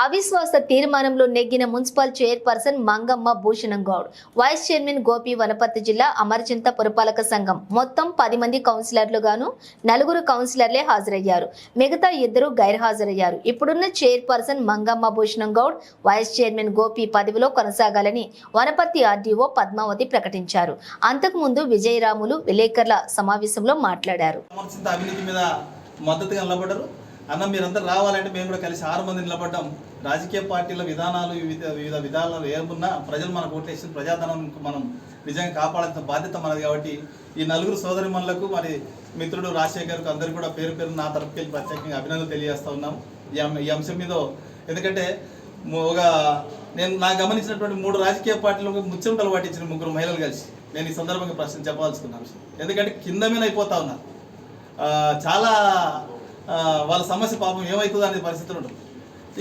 అవిశ్వాస తీర్మానంలో నెగ్గిన municipal chairperson Mangamma Bhushanam Goud vice chairman Gopi Wanaparthy జిల్లా అమరచింత పురపాలక సంఘం. మొత్తం పది మంది కౌన్సిలర్లుగాను నలుగురు కౌన్సిలర్లే హాజరయ్యారు. మిగతా ఇద్దరు గైర్హాజరయ్యారు. ఇప్పుడున్న chairperson Mangamma Bhushanam Goud vice chairman Gopi పదవిలో కొనసాగాలని వనపర్తి ఆర్డీఓ పద్మావతి ప్రకటించారు. అంతకుముందు విజయరాములు విలేకరుల సమావేశంలో మాట్లాడారు. మద్దతుగా నిలబడ్డారు. అన్న మీరంతా రావాలంటే మేము కూడా కలిసి ఆరు మంది నిలబడ్డాం. రాజకీయ పార్టీల విధానాలు వివిధ వివిధ విధానాలు ఏమున్నా ప్రజలు మనకు ఓట్లేసిన ప్రజాధనం మనం నిజంగా కాపాడాల్సిన బాధ్యత మనది కాబట్టి ఈ నలుగురు సోదరిమణులకు మరి మిత్రుడు రాజశేఖర్కు అందరికీ కూడా పేరు పేరు నా తరపుకి వెళ్ళి ప్రత్యేకంగా అభినందనలు తెలియజేస్తూ ఉన్నాం. ఈ అంశం మీద ఎందుకంటే ఒక నేను నా గమనించినటువంటి మూడు రాజకీయ పార్టీలకు ముచ్చెమటలు పట్టించిన ముగ్గురు మహిళలు కలిసి నేను ఈ సందర్భంగా ప్రశ్న చెప్పాల్సుకున్నాను ఎందుకంటే కింద మీద అయిపోతా ఉన్నారు. చాలా వాళ్ళ సమస్య పాపం ఏమవుతుందో అనే పరిస్థితులు ఉంటుంది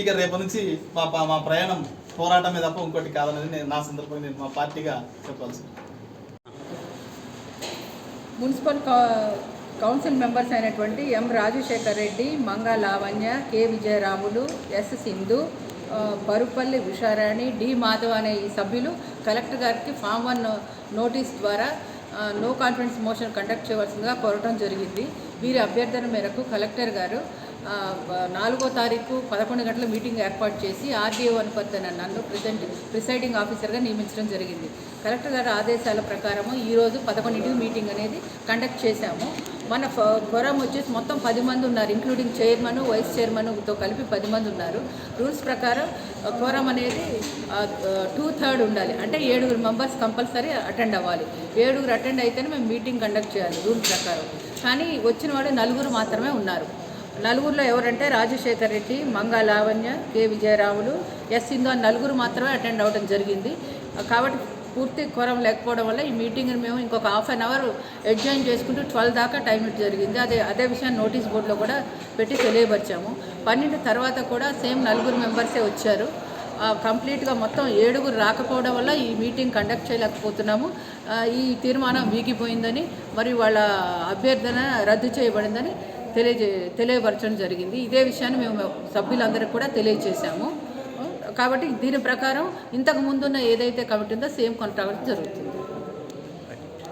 ఇక రేపు నుంచి మా మా ప్రయాణం పోరాటమే తప్ప ఇంకోటి కాదనేది నేను నా సందర్భంగా నేను మా పార్టీగా చెప్పాల్సి మున్సిపల్ కౌన్సిల్ మెంబర్స్ అయినటువంటి M Rajasekhar Reddy Manga Lavanya K Vijayaramulu S Sindhu Barupalli Parupalli Usharani D Madhav అనే ఈ సభ్యులు కలెక్టర్ గారికి ఫామ్ వన్ నోటీస్ ద్వారా నో కాన్ఫిడెన్స్ మోషన్ కండక్ట్ చేయవలసిందిగా కోరటం జరిగింది. వీరి అభ్యర్థన మేరకు కలెక్టర్ గారు నాలుగో తారీఖు పదకొండు గంటల మీటింగ్ ఏర్పాటు చేసి ఆర్డీఓ అనుపత్తి నన్ను ప్రెసెంట్ ప్రిసైడింగ్ ఆఫీసర్గా నియమించడం జరిగింది. కలెక్టర్ గారి ఆదేశాల ప్రకారము ఈరోజు పదకొండింటికి మీటింగ్ అనేది కండక్ట్ చేశాము. మన ఫ- ఫోరం వచ్చేసి మొత్తం పది మంది ఉన్నారు ఇంక్లూడింగ్ చైర్మన్ వైస్ చైర్మన్తో కలిపి పది మంది ఉన్నారు. రూల్స్ ప్రకారం ఫోరం అనేది టూ థర్డ్ ఉండాలి. అంటే ఏడుగురు మెంబర్స్ కంపల్సరీ అటెండ్ అవ్వాలి. ఏడుగురు అటెండ్ అయితేనే మేము మీటింగ్ కండక్ట్ చేయాలి రూల్ ప్రకారం. కానీ వచ్చిన వాళ్ళు నలుగురు మాత్రమే ఉన్నారు. నలుగురిలో ఎవరంటే రాజశేఖర్ రెడ్డి మంగా లావణ్య కె విజయరాములు ఎస్ సింధు అని నలుగురు మాత్రమే అటెండ్ అవ్వడం జరిగింది. కాబట్టి పూర్తి కొరం లేకపోవడం వల్ల ఈ మీటింగ్ని మేము ఇంకొక హాఫ్ అన్ అవర్ అడ్జైన్ చేసుకుంటూ ట్వెల్వ్ దాకా టైం ఇట్ జరిగింది. అదే అదే విషయాన్ని నోటీస్ బోర్డులో కూడా పెట్టి తెలియపరిచాము. పన్నెండు తర్వాత కూడా సేమ్ నలుగురు మెంబర్సే వచ్చారు. కంప్లీట్గా మొత్తం ఏడుగురు రాకపోవడం వల్ల ఈ మీటింగ్ కండక్ట్ చేయలేకపోతున్నాము. ఈ తీర్మానం వీగిపోయిందని మరియు వాళ్ళ అభ్యర్థన రద్దు చేయబడిందని తెలియజే తెలియపరచడం జరిగింది. ఇదే విషయాన్ని మేము సభ్యులందరికీ కూడా తెలియజేశాము. కాబట్టి దీని ప్రకారం ఇంతకు ముందున్న ఏదైతే కమిటీ ఉందో సేమ్ కొనసాగడం జరుగుతుంది.